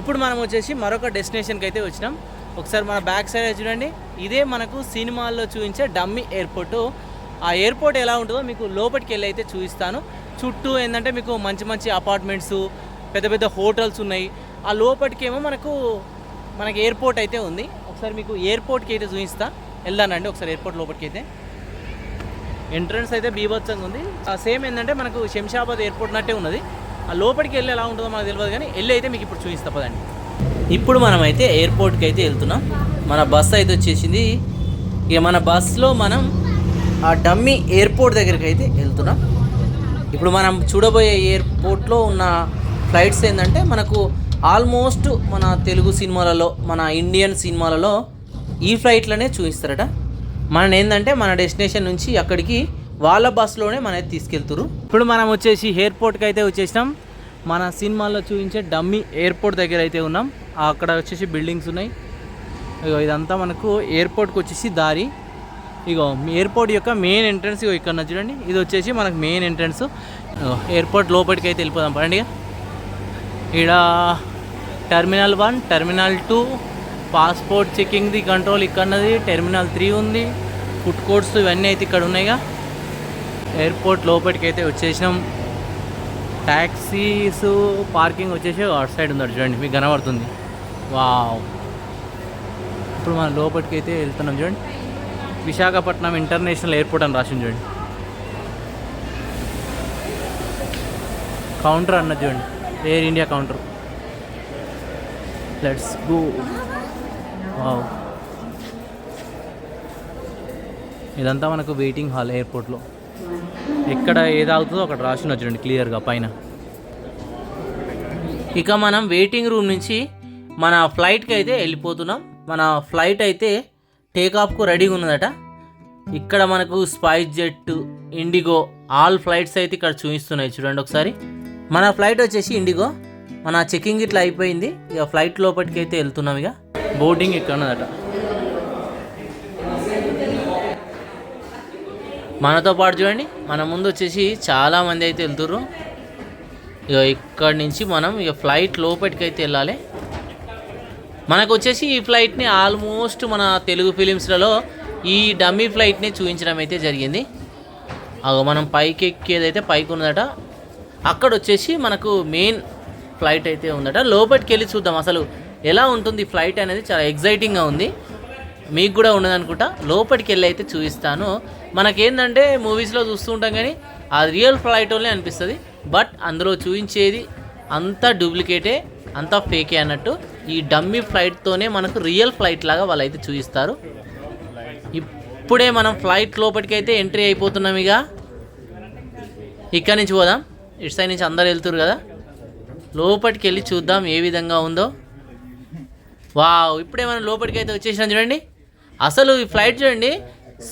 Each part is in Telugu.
ఇప్పుడు మనం వచ్చేసి మరొక డెస్టినేషన్కి అయితే వచ్చినాం. ఒకసారి మన బ్యాక్ సైడ్ చూడండి. ఇదే మనకు సినిమాల్లో చూపించే డమ్మీ ఎయిర్పోర్ట్. ఆ ఎయిర్పోర్ట్ ఎలా ఉంటుందో మీకు లోపలికి వెళ్ళి అయితే చూపిస్తాను. చుట్టూ ఏంటంటే మీకు మంచి మంచి అపార్ట్మెంట్స్ పెద్ద పెద్ద హోటల్స్ ఉన్నాయి. ఆ లోపలికేమో మనకు మనకి ఎయిర్పోర్ట్ అయితే ఉంది. ఒకసారి మీకు ఎయిర్పోర్ట్కి అయితే చూపిస్తా. వెళ్దానండి ఒకసారి ఎయిర్పోర్ట్ లోపలికి అయితే. ఎంట్రన్స్ అయితే బీభత్సంగా ఉంది. ఆ సేమ్ ఏంటంటే మనకు శంషాబాద్ ఎయిర్పోర్ట్ నట్టే ఉన్నది. ఆ లోపలికి వెళ్ళి ఎలా ఉంటుందో మనకు తెలియదు కానీ వెళ్ళి అయితే మీకు ఇప్పుడు చూపిస్తా పదండి. ఇప్పుడు మనమైతే ఎయిర్పోర్ట్కి అయితే వెళ్తున్నాం. మన బస్ అయితే వచ్చేసింది. ఇక మన బస్సులో మనం ఆ డమ్మీ ఎయిర్పోర్ట్ దగ్గరికి అయితే వెళ్తున్నాం. ఇప్పుడు మనం చూడబోయే ఎయిర్పోర్ట్లో ఉన్న ఫ్లైట్స్ ఏంటంటే మనకు ఆల్మోస్ట్ మన తెలుగు సినిమాలలో మన ఇండియన్ సినిమాలలో ఈ ఫ్లైట్లనే చూపిస్తారట. మన ఏంటంటే మన డెస్టినేషన్ నుంచి అక్కడికి వాళ్ళ బస్సులోనే మనకి తీసుకెళ్తురు ఇప్పుడు మనం వచ్చేసి ఎయిర్పోర్ట్కి అయితే వచ్చేసినాం. మన సినిమాల్లో చూపించే డమ్మీ ఎయిర్పోర్ట్ దగ్గర అయితే ఉన్నాం. అక్కడ వచ్చేసి బిల్డింగ్స్ ఉన్నాయి. ఇగో ఇదంతా మనకు ఎయిర్పోర్ట్కి వచ్చేసి దారి. ఇగో ఎయిర్పోర్ట్ యొక్క మెయిన్ ఎంట్రన్స్ ఇగో ఇక్కడ చూడండి. ఇది వచ్చేసి మనకు మెయిన్ ఎంట్రన్స్. ఎయిర్పోర్ట్ లోపలికి అయితే వెళ్ళిపోదాం. పడండి ఇక. ఈడ terminal one terminal two passport చెకింగ్ది control ఇక్కడన్నది టెర్మినల్ త్రీ ఉంది ఫుడ్ కోర్ట్స్ ఇవన్నీ అయితే ఇక్కడ ఉన్నాయిగా ఎయిర్పోర్ట్ లోపలికి అయితే వచ్చేసినాం. ట్యాక్సీస్ పార్కింగ్ వచ్చేసి అటు సైడ్ ఉంది చూడండి మీకు కనబడుతుంది. వావ్. ఇప్పుడు మనం లోపలికి అయితే వెళ్తున్నాం చూడండి. విశాఖపట్నం ఇంటర్నేషనల్ ఎయిర్పోర్ట్ అని రాసింది చూడండి. కౌంటర్ అన్నది చూడండి Air India counter. Let's go wow ఇదంతా మనకు వెయిటింగ్ హాల్ ఎయిర్పోర్ట్లో. ఎక్కడ ఏది ఆగుతుందో అక్కడ రాసిన చూడండి క్లియర్గా పైన. ఇక మనం వెయిటింగ్ రూమ్ నుంచి మన ఫ్లైట్కి అయితే వెళ్ళిపోతున్నాం. మన ఫ్లైట్ అయితే టేకాఫ్కు రెడీగా ఉన్నదట. ఇక్కడ మనకు SpiceJet IndiGo all flights అయితే ఇక్కడ చూపిస్తున్నాయి చూడండి ఒకసారి. మన ఫ్లైట్ వచ్చేసి ఇండిగో మన చెకింగ్ ఇట్లా అయిపోయింది. ఇక ఫ్లైట్ లోపలికి అయితే వెళ్తున్నాం ఇక. బోర్డింగ్ ఇక్కడ ఉన్నదట. మనతో పాటు చూడండి మన ముందు వచ్చేసి చాలామంది అయితే వెళ్తుర్రు. ఇక ఇక్కడి నుంచి మనం ఇక ఫ్లైట్ లోపలికి అయితే వెళ్ళాలి. మనకు వచ్చేసి ఈ ఫ్లైట్ని ఆల్మోస్ట్ మన తెలుగు ఫిలిమ్స్లలో ఈ డమ్మీ ఫ్లైట్ని చూపించడం అయితే జరిగింది. అగో మనం పైకి ఎక్కేదైతే పైకి ఉన్నదట. అక్కడ వచ్చేసి మనకు మెయిన్ ఫ్లైట్ అయితే ఉందట. లోపలికి వెళ్ళి చూద్దాం అసలు ఎలా ఉంటుంది ఫ్లైట్ అనేది చాలా ఎగ్జైటింగ్గా ఉంది. మీకు కూడా ఉన్నదనుకుంటా లోపలికి వెళ్ళి అయితే చూపిస్తాను. మనకేంటంటే మూవీస్లో చూస్తూ ఉంటాం కానీ అది రియల్ ఫ్లైట్ వాళ్ళే అనిపిస్తుంది. బట్ అందులో చూపించేది అంతా డూప్లికేటే అంతా ఫేకే అన్నట్టు ఈ డమ్మీ ఫ్లైట్తోనే మనకు రియల్ ఫ్లైట్ లాగా వాళ్ళు అయితే చూపిస్తారు. ఇప్పుడే మనం ఫ్లైట్ లోపలికి అయితే ఎంట్రీ అయిపోతున్నాం ఇక. ఇక్కడి నుంచి పోదాం. ఇటు సైడ్ నుంచి అందరు వెళ్తురు కదా. లోపలికి వెళ్ళి చూద్దాం ఏ విధంగా ఉందో. వావ్ ఇప్పుడే మనం లోపలికి అయితే వచ్చేసినాం చూడండి. అసలు ఈ ఫ్లైట్ చూడండి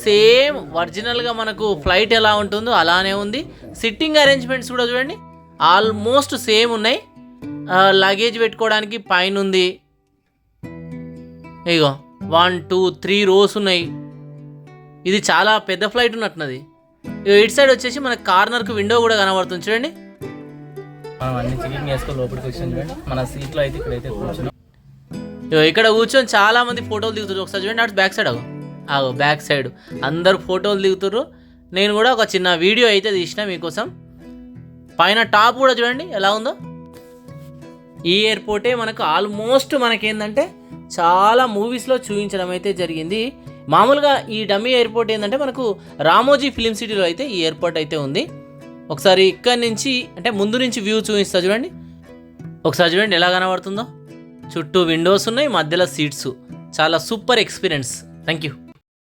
సేమ్ ఒరిజినల్గా మనకు ఫ్లైట్ ఎలా ఉంటుందో అలానే ఉంది. సిట్టింగ్ అరేంజ్మెంట్స్ కూడా చూడండి ఆల్మోస్ట్ సేమ్ ఉన్నాయి. లగేజ్ పెట్టుకోవడానికి పైన ఉంది. ఇగో వన్ టూ త్రీ రోస్ ఉన్నాయి. ఇది చాలా పెద్ద ఫ్లైట్ ఉన్నట్టున్నది. ఇగో ఇటు సైడ్ వచ్చేసి మన కార్నర్కి విండో కూడా కనబడుతుంది. చూడండి. మనం అన్ని చెకింగ్ చేసుకొని లోపలికి వచ్చాం చూడండి. మన సీట్లో అయితే ఇక్కడైతే కూర్చున్నాం. ఇక్కడ కూర్చొని చాలా మంది ఫోటోలు దిగుతారు ఒకసారి చూడండి అటు బ్యాక్ సైడ్ అగో ఆగో బ్యాక్ సైడ్ అందరు ఫోటోలు దిగుతారు నేను కూడా ఒక చిన్న వీడియో అయితే తీసిన మీకోసం. పైన టాప్ కూడా చూడండి ఎలా ఉందో. ఈ ఎయిర్పోర్టే మనకు ఆల్మోస్ట్ మనకేందంటే చాలా మూవీస్లో చూపించడం అయితే జరిగింది. మామూలుగా ఈ డమ్మీ ఎయిర్పోర్ట్ ఏంటంటే మనకు రామోజీ ఫిలిం సిటీలో అయితే ఈ ఎయిర్పోర్ట్ అయితే ఉంది. ఒకసారి ఇక్కడి నుంచి అంటే ముందు నుంచి వ్యూ చూపిస్తా చూడండి. ఒకసారి చూడండి ఎలా కనబడుతుందో. చుట్టూ విండోస్ ఉన్నాయి మధ్యలో సీట్స్ చాలా సూపర్ ఎక్స్పీరియన్స్ థ్యాంక్ యూ